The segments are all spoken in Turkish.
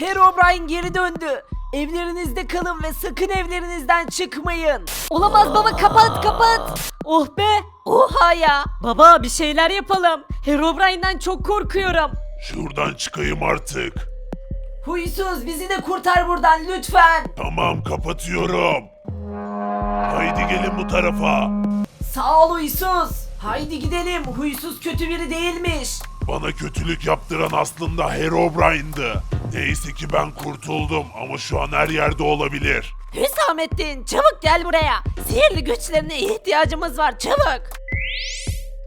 Herobrine geri döndü. Evlerinizde kalın ve sakın evlerinizden çıkmayın. Olamaz baba kapat kapat. Oh be! Oha ya! Baba bir şeyler yapalım. Herobrine'den çok korkuyorum. Şuradan çıkayım artık. Huysuz bizi de kurtar buradan lütfen. Tamam kapatıyorum. Haydi gelin bu tarafa. Sağ ol huysuz. Haydi gidelim. Huysuz kötü biri değilmiş. Bana kötülük yaptıran aslında Herobrine'dı. Neyse ki ben kurtuldum ama şu an her yerde olabilir. Hüsamettin çabuk gel buraya. Sihirli güçlerine ihtiyacımız var çabuk.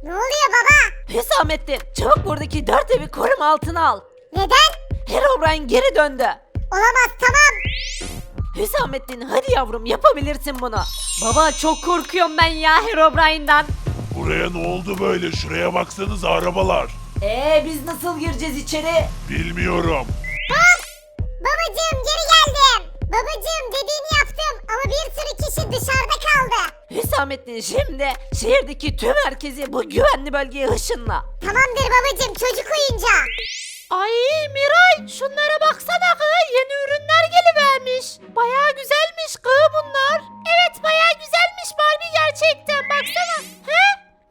Ne oluyor baba? Hüsamettin çabuk buradaki dört evi koruma altına al. Neden? Herobrine geri döndü. Olamaz tamam. Hüsamettin hadi yavrum yapabilirsin bunu. Baba çok korkuyorum ben ya Herobrine'den. Buraya ne oldu böyle? Şuraya baksanıza arabalar. Ee biz nasıl gireceğiz içeri? Bilmiyorum. Babacığım geri geldim. Babacığım dediğini yaptım ama bir sürü kişi dışarıda kaldı. Hüsamettin şimdi şehirdeki tüm herkesi bu güvenli bölgeye ışınla. Tamamdır babacığım çocuk oyuncağı. Ay Miray şunlara baksana kız yeni ürünler gelivermiş. Baya güzelmiş kız bunlar. Evet baya güzelmiş Barbie gerçekten baksana. He?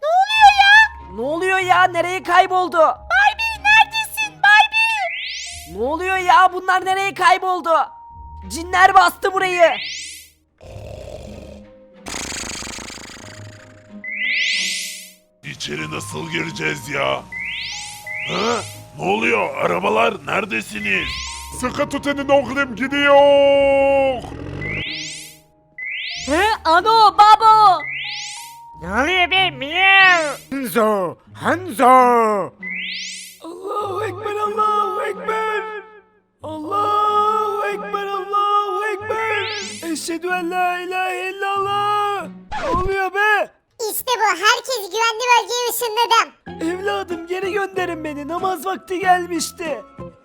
Ne oluyor ya? Ne oluyor ya nereye kayboldu? Ne oluyor ya bunlar nereye kayboldu? Cinler bastı burayı. İçeri nasıl gireceğiz ya? Ha? Ne oluyor? Arabalar neredesiniz? Sıkı tutunun oğlum gidiyor. He ano babo. Ne oluyor be miyav? Hanzo! Hanzo! Allahu Ekber, Allahu Eşhedü en la ilahe illallah. Ne oluyor be? İşte bu herkes güvenli bölgeye ışınladım. Evladım geri gönderin beni. Namaz vakti gelmişti.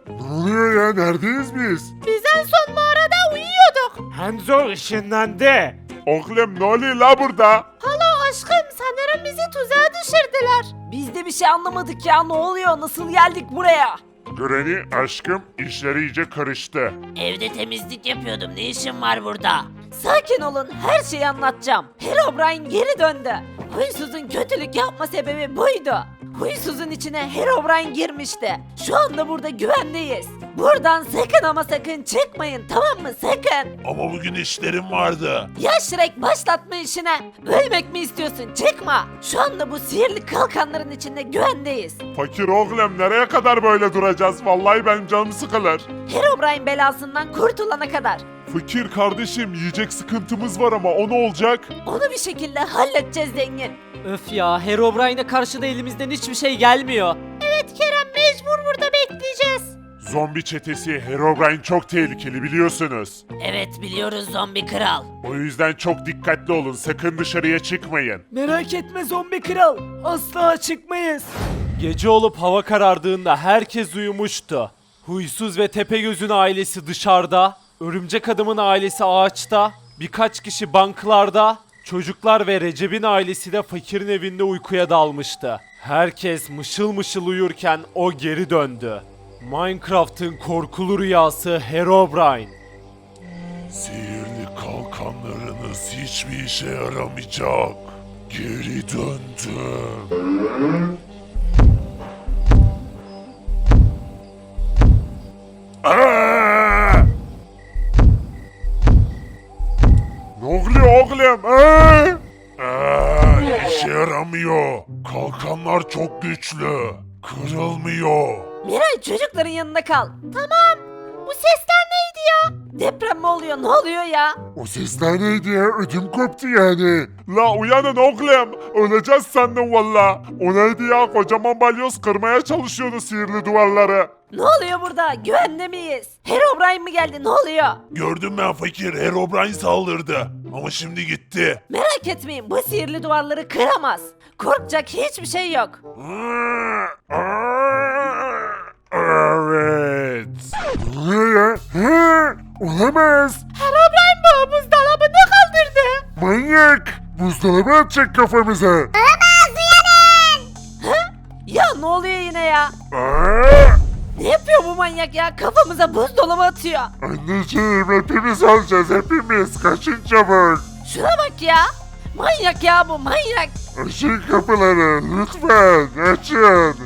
Ne oluyor ya? Neredeyiz biz? Biz en son mağarada uyuyorduk. Hanzo ışınlandı. Oğlum ne oluyor la burada? Halo aşkım sanırım bizi tuzağa düşürdüler. Biz de bir şey anlamadık ya. Ne oluyor? Nasıl geldik buraya? Granny aşkım işler iyice karıştı. Evde temizlik yapıyordum. Ne işin var burada? Sakin olun. Her şeyi anlatacağım. Herobrine geri döndü. Huysuz'un kötülük yapma sebebi buydu. Huysuz'un içine Herobrine girmişti. Şu anda burada güvendeyiz. Buradan sakın ama sakın çıkmayın tamam mı? Sakın. Ama bugün işlerim vardı. Ya Shrek başlatma işine. Ölmek mi istiyorsun? Çıkma. Şu anda bu sihirli kalkanların içinde güvendeyiz. Fakir oğlum nereye kadar böyle duracağız? Vallahi benim canım sıkılır. Herobrine belasından kurtulana kadar. Fakir kardeşim yiyecek sıkıntımız var ama o ne olacak? Onu bir şekilde halledeceğiz zengin. Öf ya Herobrine'e karşı da elimizden hiçbir şey gelmiyor. Evet Kerem mecbur burada bekleyeceğiz. Zombi çetesi Herobrine çok tehlikeli biliyorsunuz. Evet biliyoruz zombi kral. O yüzden çok dikkatli olun sakın dışarıya çıkmayın. Merak etme zombi kral. Asla çıkmayız. Gece olup hava karardığında herkes uyumuştu. Huysuz ve Tepegöz'ün ailesi dışarıda, Örümcek Adam'ın ailesi ağaçta, birkaç kişi banklarda, çocuklar ve Recep'in ailesi de fakirin evinde uykuya dalmıştı. Herkes mışıl mışıl uyurken o geri döndü. Minecraft'ın korkulu rüyası Herobrine. Sihirli kalkanlarınız hiçbir işe yaramayacak. Geri döndüm. Aa! Ne oluyor oğlum? Aa! Aa, işe yaramıyor. Kalkanlar çok güçlü. Kırılmıyor. Miray çocukların yanında kal. Tamam. Bu sesler neydi ya? Deprem mi oluyor? Ne oluyor ya? O sesler neydi ya? Ödüm koptu yani. La uyanın oğlum. Öleceğiz sandım valla. O neydi ya? Kocaman balyoz kırmaya çalışıyordu sihirli duvarları. Ne oluyor burada? Güvende miyiz? Herobrine mi geldi? Ne oluyor? Gördüm ben fakir. Herobrine saldırdı. Ama şimdi gitti. Merak etmeyin bu sihirli duvarları kıramaz. Korkacak hiçbir şey yok. Ne ya? Ha? Olamaz. Herobrine bu buzdolabını kaldırdı. Manyak. Buzdolabı atacak kafamıza. Olamaz uyanın. Ya ne oluyor yine ya? Aa! Ne yapıyor bu manyak ya? Kafamıza buzdolabı atıyor. Anneciğim hepimiz öleceğiz hepimiz. Kaçın çabuk. Şuna bak ya. Manyak ya bu manyak. Açın kapıları lütfen açın.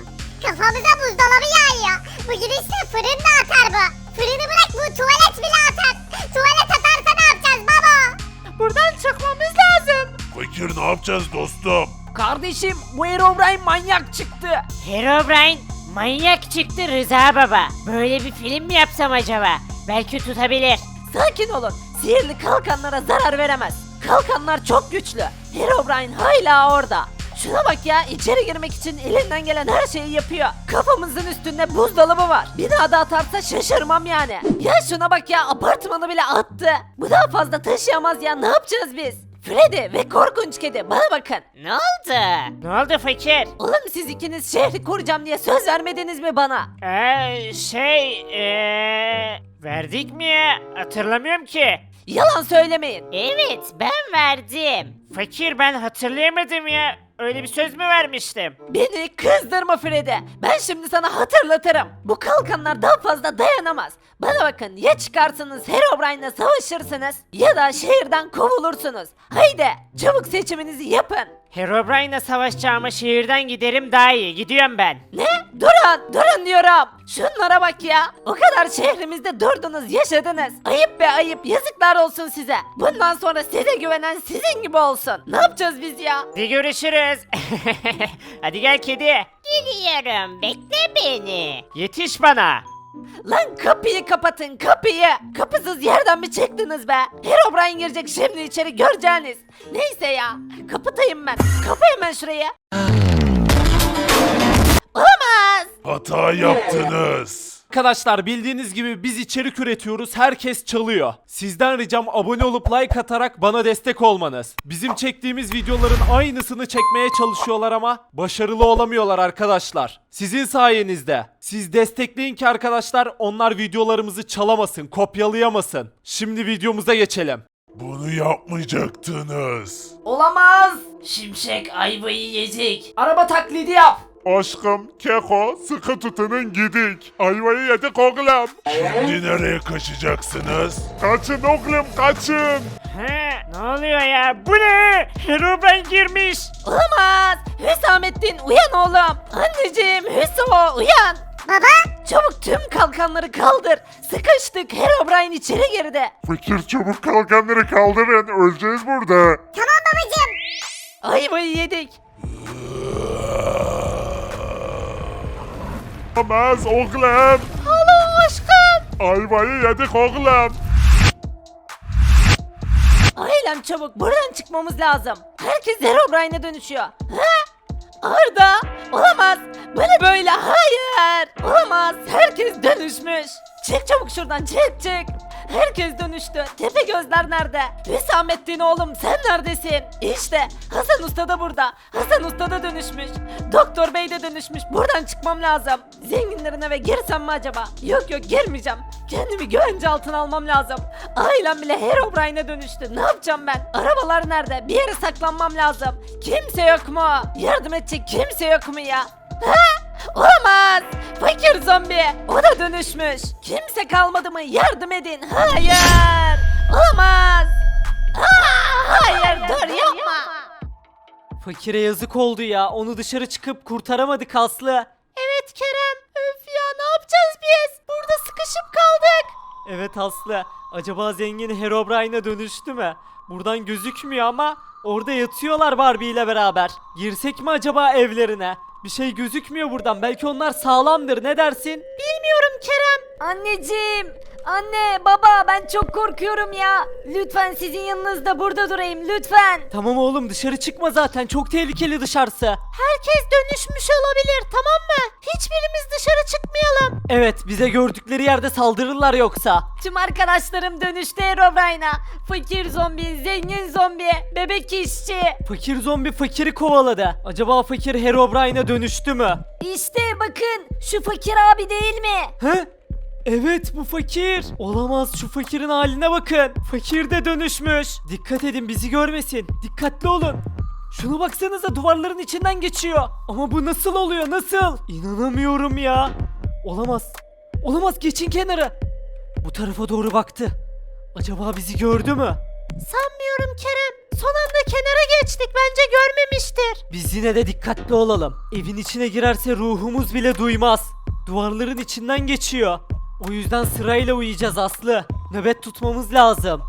Kafamıza buzdolabı yağıyor. Bu gidişle fırın da atar bu. Fırını bırak bu tuvalet bile atar. Tuvalet atarsa ne yapacağız baba? Buradan çıkmamız lazım. Fakir ne yapacağız dostum? Kardeşim bu Herobrine manyak çıktı. Herobrine manyak çıktı Rıza Baba. Böyle bir film mi yapsam acaba? Belki tutabilir. Sakin olun. Sihirli kalkanlara zarar veremez. Kalkanlar çok güçlü. Herobrine hala orada. Şuna bak ya içeri girmek için elinden gelen her şeyi yapıyor. Kafamızın üstünde buzdolabı var. Bir daha da atarsa şaşırmam yani. Ya şuna bak ya apartmanı bile attı. Bu daha fazla taşıyamaz ya ne yapacağız biz? Freddy ve korkunç kedi bana bakın. Ne oldu? Ne oldu fakir? Oğlum siz ikiniz şehri koruyacağım diye söz vermediniz mi bana? Ee, şey, ee, verdik mi ya? Hatırlamıyorum ki. Yalan söylemeyin. Evet, ben verdim. Fakir ben hatırlayamadım ya. Öyle bir söz mü vermiştim? Beni kızdırma Freddy. Ben şimdi sana hatırlatırım. Bu kalkanlar daha fazla dayanamaz. Bana bakın ya çıkarsınız Herobrine'la savaşırsınız ya da şehirden kovulursunuz. Haydi çabuk seçiminizi yapın. Herobrine'la savaşacağıma şehirden giderim daha iyi. Gidiyorum ben. Ne? Durun, durun diyorum. Şunlara bak ya. O kadar şehrimizde durdunuz, yaşadınız. Ayıp be ayıp, yazıklar olsun size. Bundan sonra size güvenen sizin gibi olsun. Ne yapacağız biz ya? Hadi görüşürüz. Hadi gel kedi. Geliyorum. Bekle beni. Yetiş bana. Lan kapıyı kapatın kapıyı. Kapısız yerden mi çıktınız be? Herobrine girecek şimdi içeri göreceğiniz. Neyse ya. Kapatayım ben. Kapı hemen şuraya. Olamaz. Hata yaptınız. Arkadaşlar bildiğiniz gibi biz içerik üretiyoruz, herkes çalıyor. Sizden ricam abone olup like atarak bana destek olmanız. Bizim çektiğimiz videoların aynısını çekmeye çalışıyorlar ama başarılı olamıyorlar arkadaşlar. Sizin sayenizde. Siz destekleyin ki arkadaşlar onlar videolarımızı çalamasın, kopyalayamasın. Şimdi videomuza geçelim. Bunu yapmayacaktınız. Olamaz. Şimşek ayvayı yiyecek. Araba taklidi yap. Aşkım, Keko, sıkı tutunun gidik. Ayvayı yedik oğlum. Şimdi nereye kaçacaksınız? Kaçın oğlum kaçın. He, ne oluyor ya? Bu ne? Herobrine girmiş. Olamaz. Hüsamettin uyan oğlum. Anneciğim Hüso uyan. Baba? Çabuk tüm kalkanları kaldır. Sıkıştık. Herobrine içeri girdi. Fakir çabuk kalkanları kaldırın. Öleceğiz burada. Tamam babacım. Ayvayı yedik. Olmaz oğlum. Alo aşkım. Ayvayı yedik oğlum. Ailem çabuk buradan çıkmamız lazım. Herkes Herobrine'e dönüşüyor. Ha? Arda! Olamaz! Ne böyle? Hayır! Olamaz! Herkes dönüşmüş. Çık çabuk şuradan çık çık. Herkes dönüştü. Tepe gözler nerede? Hüsamettin oğlum sen neredesin? İşte Hasan Usta da burada. Hasan Usta da dönüşmüş. Doktor Bey de dönüşmüş. Buradan çıkmam lazım. Zenginlerin eve girsem mi acaba? Yok yok girmeyeceğim. Kendimi güvence altına almam lazım. Ailem bile Herobrine'e dönüştü. Ne yapacağım ben? Arabalar nerede? Bir yere saklanmam lazım. Kimse yok mu? Yardım edecek kimse yok mu ya? Ha? Olamaz. Fakir zombi. O da dönüşmüş. Kimse kalmadı mı? Yardım edin. Hayır. Olamaz. Aa, hayır dur yapma. Fakire yazık oldu ya. Onu dışarı çıkıp kurtaramadık Aslı. Evet Kerem. Öf ya ne yapacağız biz? Burada sıkışıp kaldık. Evet Aslı. Acaba zengin Herobrine'e dönüştü mü? Buradan gözükmüyor ama orada yatıyorlar Barbie ile beraber. Girsek mi acaba evlerine? Bir şey gözükmüyor buradan. Belki onlar sağlamdır. Ne dersin? Bilmiyorum Kerem. Anneciğim. Anne, baba ben çok korkuyorum ya. Lütfen sizin yanınızda burada durayım lütfen. Tamam oğlum dışarı çıkma zaten. Çok tehlikeli dışarısı. Herkes dönüşmüş olabilir tamam mı? Hiçbirimiz dışarı çıkmayalım. Evet bize gördükleri yerde saldırırlar yoksa. Tüm arkadaşlarım dönüştü Herobrine'a. Fakir zombi, zengin zombi, bebek işçi. Fakir zombi fakiri kovaladı. Acaba fakir Herobrine'e dönüştü mü? İşte bakın şu fakir abi değil mi? He? Evet bu fakir. Olamaz şu fakirin haline bakın. Fakir de dönüşmüş. Dikkat edin bizi görmesin. Dikkatli olun. Şunu baksanıza duvarların içinden geçiyor. Ama bu nasıl oluyor nasıl? İnanamıyorum ya. Olamaz. Olamaz geçin kenara. Bu tarafa doğru baktı. Acaba bizi gördü mü? Sanmıyorum Kerem. Son anda kenara geçtik. Bence görmemiştir. Biz yine de dikkatli olalım. Evin içine girerse ruhumuz bile duymaz. Duvarların içinden geçiyor. O yüzden sırayla uyuyacağız Aslı. Nöbet tutmamız lazım.